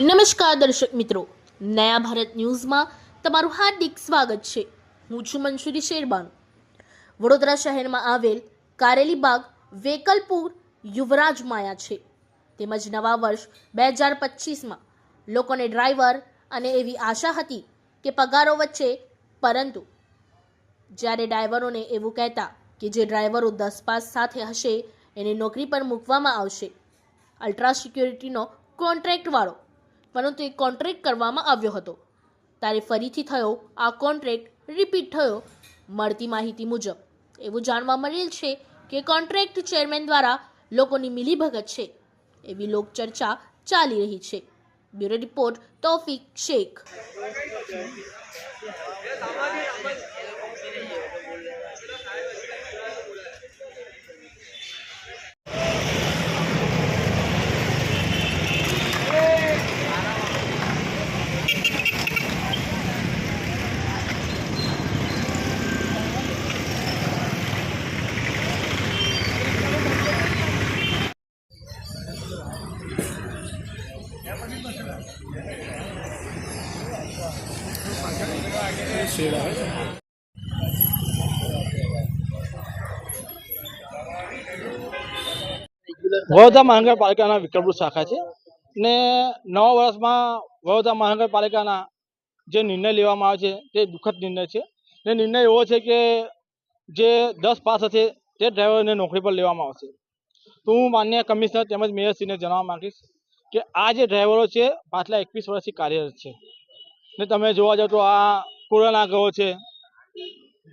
નમસ્કાર દર્શક મિત્રો. નયા ભારત ન્યૂઝમાં તમારું હાર્દિક સ્વાગત છે. હું છું મંશુરી શેરબાનુ. વડોદરા શહેરમાં આવેલ કારેલી બાગ વેકલપુર યુવરાજ માયા છે. તેમજ નવા વર્ષ બે હજાર પચીસમાં લોકોને ડ્રાઈવર અને એવી આશા હતી કે પગારો વચ્ચે પરંતુ જ્યારે ડ્રાઈવરોને એવું કહેતા કે જે ડ્રાઈવરો દસ પાસ સાથે હશે, એને નોકરી પર મૂકવામાં આવશે. અલ્ટ્રા સિક્યોરિટીનો કોન્ટ્રાક્ટવાળો પરંતુ એ કોન્ટ્રાક્ટ કરવામાં આવ્યો હતો. ત્યારે ફરીથી થયો આ કોન્ટ્રાક્ટ, રિપીટ થયો મળતી માહિતી મુજબ. એવું જાણવા મળેલ છે કે કોન્ટ્રાક્ટ ચેરમેન દ્વારા લોકોની મિલીભગત છે એવી લોકચર્ચા ચાલી રહી છે. Bureau report Taufiq Shaikh. Vadodara મહાનગરપાલિકાના વિક્રમપુર શાખા છે ને નવા વર્ષમાં વડોદરા મહાનગરપાલિકાના જે નિર્ણય લેવામાં આવે છે, તે દુઃખદ નિર્ણય છે ને નિર્ણય એવો છે કે જે દસ પાસ હશે, તે ડ્રાઈવરને નોકરી પર લેવામાં આવશે. તો હું માન્ય કમિશનર તેમજ મેયરશ્રીને જણાવવા માંગીશ કે આ જે ડ્રાઈવરો છે, પાછલા એકવીસ વર્ષથી કાર્યરત છે. ને તમે જોવા જાઓ તો આ કોરોના ગયો છે.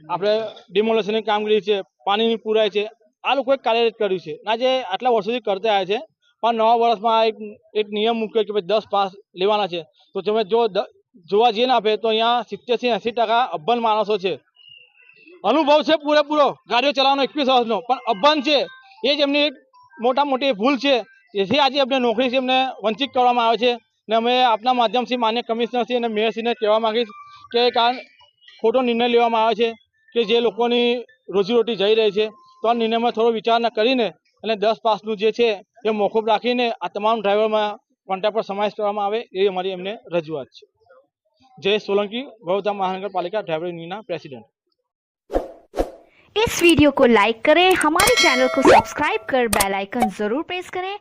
આપણે ડિમોલેશનની કામગીરી છે, પાણીની પુરાય છે. આ લોકોએ કાર્યરત કર્યું છે. ના જે આટલા વર્ષોથી કરતા આવ્યા છે. પણ નવા વર્ષમાં એક એક નિયમ મૂક્યો કે ભાઈ દસ પાસ લેવાના છે. તો તમે જો જોવા જઈએ ને આપણે તો અહીંયા સિત્તેરથી એંસી ટકા અભન માણસો છે. અનુભવ છે પૂરેપૂરો. ગાડીઓ ચલાવવાનો એકવીસ વર્ષનો. પણ અભન છે. એ જ એમની એક મોટા મોટી ભૂલ છે. જેથી આજે એમને નોકરીથી એમને વંચિત કરવામાં આવે છે ને અમે આપના માધ્યમથી માન્ય કમિશનરશ્રી અને મેયરશ્રીને કહેવા માંગીશ કે કારણ ખોટો નિર્ણય લેવામાં આવે છે કે જે લોકોની રોજીરોટી જઈ રહી છે તો આ નિર્ણયમાં થોડો વિચારણા કરીને અને દસ પાસનું જે છે એ મોકૂફ રાખીને આ તમામ ડ્રાઈવરમાં કોન્ટ્રાક્ટ પર સમાવેશ કરવામાં આવે એ અમારી એમને રજૂઆત છે જય સોલંકી વડોદરા મહાનગરપાલિકા ડ્રાઈવર યુનિયનના प्रेसिडेंट इस वीडियो को लाइक करें हमारे चैनल को सब्सक्राइब कर बेल आइकन जरूर प्रेस करें